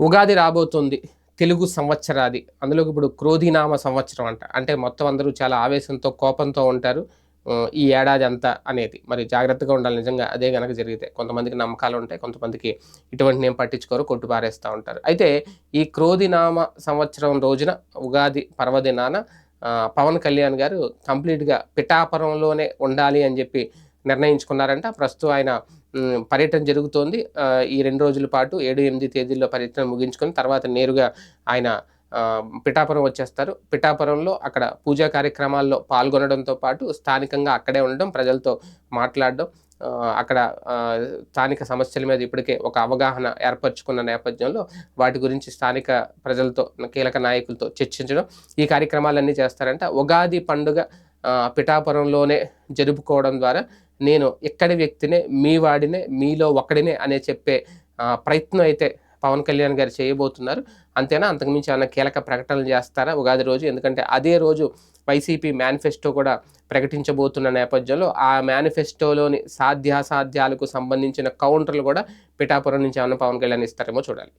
ఉగాది రాబోతుంది తెలుగు సంవత్సరాది. అందులో ఇప్పుడు క్రోధినామ సంవత్సరం అంట. అంటే మొత్తం అందరూ చాలా ఆవేశంతో కోపంతో ఉంటారు. ఈ ఏడాది అంతా అనేది. మరి జాగ్రత్తగా ఉండాలి. నిజంగా అదే కనుక జరిగితే కొంతమందికి నమ్మకాలు ఉంటాయి కొంతమందికి ఇటువంటి నేను పట్టించుకోరు కొట్టు పారేస్తూ ఉంటారు. అయితే ఈ క్రోధినామ సంవత్సరం రోజున ఉగాది పర్వదినాన పవన్ కళ్యాణ్ గారు కంప్లీట్గా పిఠాపురంలోనే ఉండాలి అని చెప్పి నిర్ణయించుకున్నారంట. ప్రస్తుతం ఆయన పర్యటన జరుగుతోంది. ఈ రెండు రోజుల పాటు ఏడు ఎనిమిది తేదీల్లో పర్యటన ముగించుకొని తర్వాత నేరుగా ఆయన పిఠాపురం వచ్చేస్తారు. పిఠాపురంలో అక్కడ పూజా కార్యక్రమాల్లో పాల్గొనడంతో పాటు స్థానికంగా అక్కడే ఉండడం ప్రజలతో మాట్లాడడం అక్కడ స్థానిక సమస్యల మీద ఇప్పటికే ఒక అవగాహన ఏర్పరచుకున్న నేపథ్యంలో వాటి గురించి స్థానిక ప్రజలతో కీలక నాయకులతో చర్చించడం ఈ కార్యక్రమాలన్నీ చేస్తారంట. ఉగాది పండుగ పిఠాపురంలోనే జరుపుకోవడం ద్వారా నేను ఎక్కడి వ్యక్తినే మీ వాడినే మీలో ఒకడినే అనే చెప్పే ప్రయత్నం అయితే పవన్ కళ్యాణ్ గారు చేయబోతున్నారు. అంతేనా? అంతకుమించి ఏమైనా కీలక ప్రకటనలు చేస్తారా ఉగాది రోజు? ఎందుకంటే అదే రోజు వైసీపీ మేనిఫెస్టో కూడా ప్రకటించబోతున్న నేపథ్యంలో ఆ మేనిఫెస్టోలోని సాధ్యాసాధ్యాలకు సంబంధించిన కౌంటర్లు కూడా పిఠాపురం నుంచి ఏమైనా పవన్ కళ్యాణ్ ఇస్తారేమో చూడాలి.